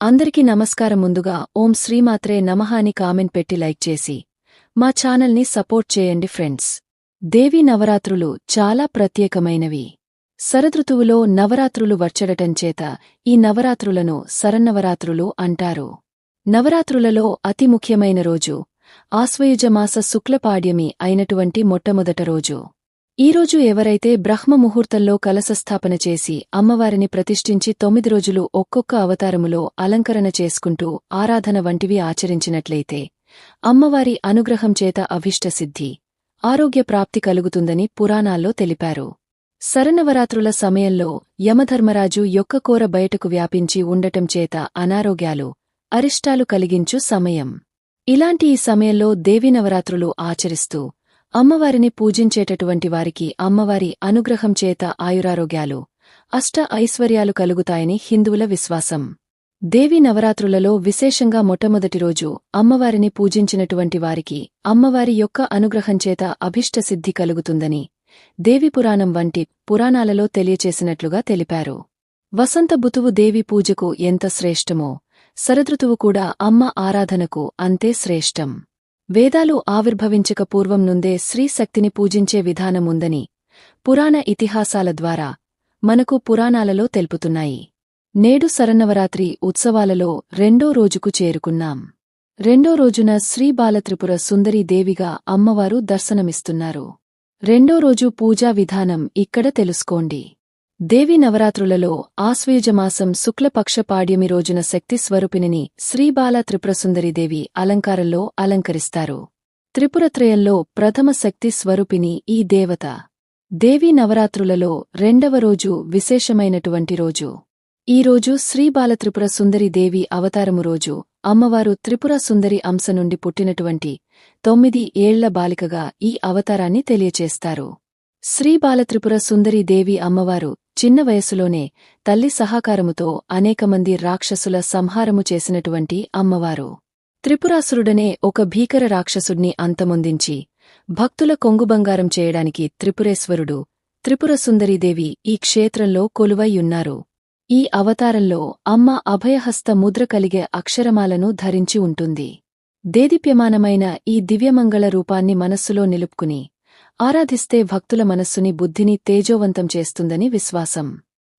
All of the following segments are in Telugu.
అందరికీ నమస్కారం ముందుగా ఓం శ్రీమాత్రే నమః అని కామెంట్ పెట్టి లైక్ చేసి మా ఛానల్ని సపోర్ట్ చేయండి ఫ్రెండ్స్. దేవీ నవరాత్రులు చాలా ప్రత్యేకమైనవి. శరదృతువులో నవరాత్రులు వర్చడటంచేత ఈ నవరాత్రులను శరన్నవరాత్రులు అంటారు. నవరాత్రులలో అతి ముఖ్యమైన రోజు ఆశ్వయుజమాస శుక్లపాడ్యమి అయినటువంటి మొట్టమొదట రోజు. ఈరోజు ఎవరైతే బ్రహ్మ ముహూర్తంలో కలశస్థాపన చేసి అమ్మవారిని ప్రతిష్ఠించి తొమ్మిది రోజులు ఒక్కొక్క అవతారములో అలంకరణ చేసుకుంటూ ఆరాధన వంటివి ఆచరించినట్లయితే అమ్మవారి అనుగ్రహం చేత అభిష్టసిద్ధి ఆరోగ్య ప్రాప్తి కలుగుతుందని పురాణాల్లో తెలిపారు. శరణవరాత్రుల సమయంలో యమధర్మరాజు యొక్క కోర బయటకు వ్యాపించి ఉండటం చేత అనారోగ్యాలు అరిష్టాలు కలిగించు సమయం. ఇలాంటి ఈ సమయంలో దేవీనవరాత్రులు ఆచరిస్తూ అమ్మవారిని పూజించేటటువంటి వారికి అమ్మవారి అనుగ్రహం చేత ఆయురారోగ్యాలు అష్ట ఐశ్వర్యాలు కలుగుతాయని హిందువుల విశ్వాసం. దేవీ నవరాత్రులలో విశేషంగా మొట్టమొదటి రోజు అమ్మవారిని పూజించినటువంటి వారికి అమ్మవారి యొక్క అనుగ్రహంచేత అభిష్టసిద్ధి కలుగుతుందని దేవిపురాణం వంటి పురాణాలలో తెలియచేసినట్లుగా తెలిపారు. వసంత బుతువు దేవి పూజకు ఎంత శ్రేష్టమో శరదృతువు కూడా అమ్మ ఆరాధనకు అంతే శ్రేష్టం. వేదాలు ఆవిర్భవించక పూర్వం నుందే శ్రీశక్తిని పూజించే విధానముందని పురాణ ఇతిహాసాల ద్వారా మనకు పురాణాలలో తెలుపుతున్నాయి. నేడు శరన్నవరాత్రి ఉత్సవాలలో రెండో రోజుకు చేరుకున్నాం. రెండో రోజున శ్రీబాలత్రిపుర దేవిగా అమ్మవారు దర్శనమిస్తున్నారు. రెండో రోజు పూజా విధానం ఇక్కడ తెలుసుకోండి. దేవి నవరాత్రులలో ఆశ్వయుజమాసం శుక్లపక్ష పాడ్యమి రోజున శక్తి స్వరూపిణిని శ్రీబాల త్రిపురసుందరీదేవి అలంకారంలో అలంకరిస్తారు. త్రిపురత్రయంలో ప్రథమ శక్తి స్వరూపిణి ఈ దేవత. దేవీ నవరాత్రులలో రెండవ రోజు విశేషమైనటువంటి రోజు. ఈ రోజు శ్రీబాల త్రిపుర సుందరి దేవి అవతారము రోజు. అమ్మవారు త్రిపుర సుందరి అంశ నుండి పుట్టినటువంటి తొమ్మిది ఏళ్ళ బాలికగా ఈ అవతారాన్ని తెలియచేస్తారు. శ్రీ బాలత్రిపుర సుందరి దేవి అమ్మవారు చిన్న వయసులోనే తల్లి సహకారముతో అనేకమంది రాక్షసుల సంహారము చేసినటువంటి అమ్మవారు. త్రిపురాసురుడనే ఒక భీకర రాక్షసుడిని అంతమొందించి భక్తుల కొంగుబంగారం చేయడానికి త్రిపురేశ్వరుడు త్రిపుర సుందరీదేవి ఈ క్షేత్రంలో కొలువైయున్నారు ఈ అవతారంలో అమ్మ అభయహస్త ముద్ర కలిగే అక్షరమాలను ధరించి ఉంటుంది. దేదీప్యమానమైన ఈ దివ్యమంగళ రూపాన్ని మనస్సులో నిలుపుకుని ఆరాధిస్తే భక్తుల మనస్సుని బుద్ధిని తేజోవంతం చేస్తుందని విశ్వాసం.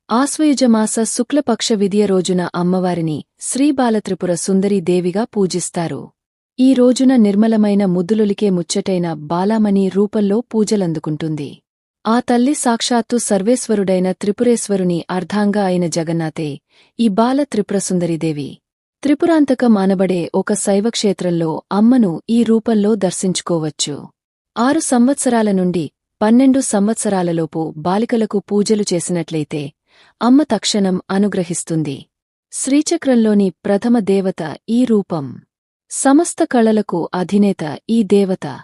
ఆశ్వయుజమాస శుక్లపక్ష విధియ రోజున అమ్మవారిని శ్రీబాలత్రిపుర సుందరీ దేవిగా పూజిస్తారు. ఈ రోజున నిర్మలమైన ముద్దులొలికే ముచ్చటైన బాలామణి రూపంలో పూజలందుకుంటుంది. ఆ తల్లి సాక్షాత్తు సర్వేశ్వరుడైన త్రిపురేశ్వరుని అర్ధాంగా అయిన జగన్నాథే ఈ బాల త్రిపురసుందరీదేవి త్రిపురాంతకం అనబడే ఒక శైవక్షేత్రంలో అమ్మను ఈ రూపంలో దర్శించుకోవచ్చు. ఆరు సంవత్సరాల నుండి పన్నెండు సంవత్సరాలలోపు బాలికలకు పూజలు చేసినట్లయితే అమ్మ తక్షణం అనుగ్రహిస్తుంది. శ్రీచక్రంలోని ప్రథమ దేవత ఈ రూపం. సమస్త కళలకు అధినేత ఈ దేవత.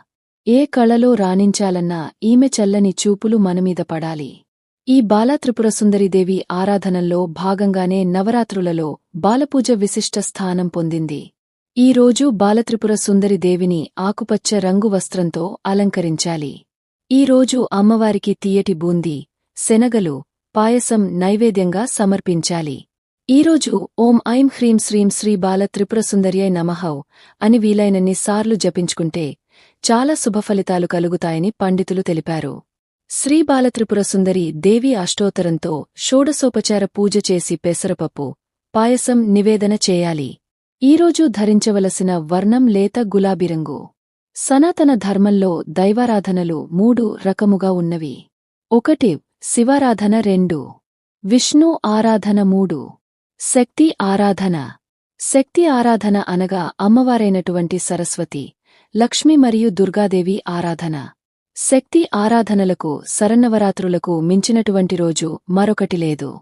ఏ కళలో రాణించాలన్నా ఈమె చల్లని చూపులు మనమీద పడాలి. ఈ బాలాత్రిపురసుందరిదేవి ఆరాధనల్లో భాగంగానే నవరాత్రులలో బాలపూజ విశిష్ట స్థానం పొందింది. ఈ రోజు బాలత్రిపుర సుందరి దేవిని ఆకుపచ్చ రంగు వస్త్రంతో అలంకరించాలి. ఈ రోజు అమ్మవారికి తీయటి బూందీ శనగలు పాయసం నైవేద్యంగా సమర్పించాలి. ఈరోజు ఓం ఐం హ్రీం శ్రీం శ్రీ బాల త్రిపురసుందర్యై నమహౌ అని వీలైనన్ని సార్లు జపించుకుంటే చాలా శుభఫలితాలు కలుగుతాయని పండితులు తెలిపారు. శ్రీ బాలత్రిపురసుందరి దేవి అష్టోత్తరంతో షోడసోపచార పూజ చేసి పెసరపప్పు పాయసం నివేదన చేయాలి. ఈరోజు ధరించవలసిన వర్ణం లేత గులాబీరంగు సనాతన ధర్మంలో దైవారాధనలు మూడు రకముగా ఉన్నవి. ఒకటి శివారాధన రెండు. విష్ణు ఆరాధన మూడు. శక్తి ఆరాధన. శక్తి ఆరాధన అనగా అమ్మవారైనటువంటి సరస్వతి లక్ష్మి మరియు దుర్గాదేవి ఆరాధన. శక్తి ఆరాధనలకు శరన్నవరాత్రులకు మించినటువంటి రోజు మరొకటి లేదు.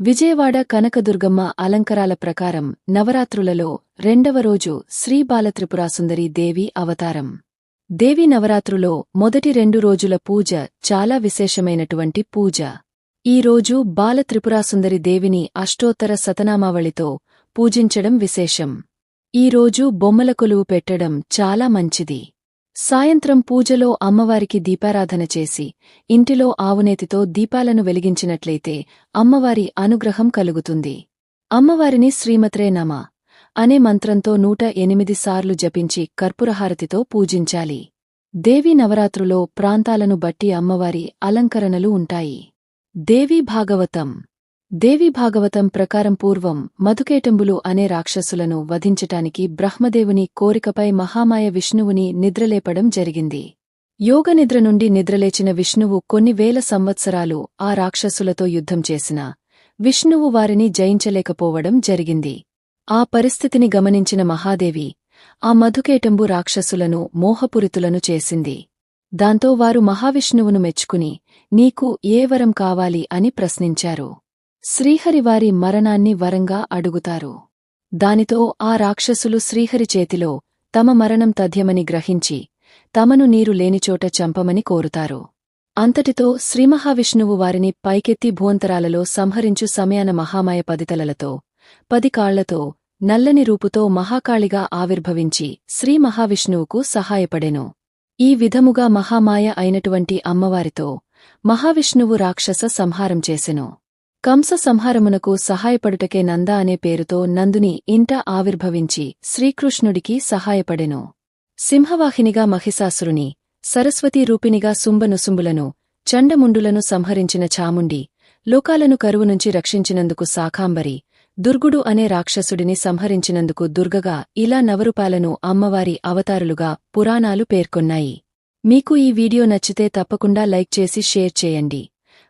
విజయవాడ కనకదుర్గమ్మ అలంకరాల ప్రకారం నవరాత్రులలో రెండవ రోజు శ్రీ బాలత్రిపురాసుందరి దేవి అవతారం. దేవి నవరాత్రులో మొదటి రెండు రోజుల పూజ చాలా విశేషమైనటువంటి పూజ. ఈ రోజు బాలత్రిపురాసుందరి దేవిని అష్టోత్తర సతనామావళితో పూజించడం విశేషం. ఈ రోజు బొమ్మల కొలువు పెట్టడం చాలా మంచిది. సాయంత్రం పూజలో అమ్మవారికి దీపారాధన చేసి ఇంటిలో ఆవునేతితో దీపాలను వెలిగించినట్లయితే అమ్మవారి అనుగ్రహం కలుగుతుంది. అమ్మవారిని శ్రీమత్రే నమ అనే మంత్రంతో నూట ఎనిమిది సార్లు జపించి కర్పూరహారతితో పూజించాలి. దేవీ నవరాత్రులో ప్రాంతాలను బట్టి అమ్మవారి అలంకరణలు ఉంటాయి. దేవీ భాగవతం దేవీ భాగవతం ప్రకారం పూర్వం మధుకేటంబులు అనే రాక్షసులను వధించటానికి బ్రహ్మదేవుని కోరికపై మహామాయ విష్ణువుని నిద్రలేపడం జరిగింది. యోగనిద్ర నుండి నిద్రలేచిన విష్ణువు కొన్ని వేల సంవత్సరాలు ఆ రాక్షసులతో యుద్ధం చేసినా. విష్ణువు వారిని జయించలేకపోవడం జరిగింది. ఆ పరిస్థితిని గమనించిన మహాదేవి ఆ మధుకేటంబు రాక్షసులను మోహపురితులను చేసింది. దాంతో వారు మహావిష్ణువును మెచ్చుకుని నీకు ఏ వరం కావాలి అని ప్రశ్నించారు. శ్రీహరివారి మరణాన్ని వరంగా అడుగుతారు. దానితో ఆ రాక్షసులు శ్రీహరి చేతిలో తమ మరణం తథ్యమని గ్రహించి తమను నీరు లేనిచోట చంపమని కోరుతారు. అంతటితో శ్రీమహావిష్ణువు వారిని పైకెత్తి భూంతరాలలో సంహరించు సమయాన మహామాయ పదితలలతో పది కాళ్ళతో నల్లని రూపుతో మహాకాళిగా ఆవిర్భవించి శ్రీ మహావిష్ణువుకు సహాయపడెను. ఈ విధముగా మహామాయ అయినటువంటి అమ్మవారితో మహావిష్ణువు రాక్షస సంహారం చేసెను. కంస సంహారమునకు సహాయపడుటకే నంద అనే పేరుతో నందుని ఇంట ఆవిర్భవించి శ్రీకృష్ణుడికి సహాయపడెను. సింహవాహినిగా మహిషాసురుని సరస్వతీ రూపిణిగా సుంబనుసుంబులను చండముండులను సంహరించిన చాముండి లోకాలను కరువు నుంచి రక్షించినందుకు శాకాంబరి దుర్గుడు అనే రాక్షసుడిని సంహరించినందుకు దుర్గగా ఇలా నవరూపాలను అమ్మవారి అవతారులుగా పురాణాలు పేర్కొన్నాయి. మీకు ఈ వీడియో నచ్చితే తప్పకుండా లైక్ చేసి షేర్ చేయండి.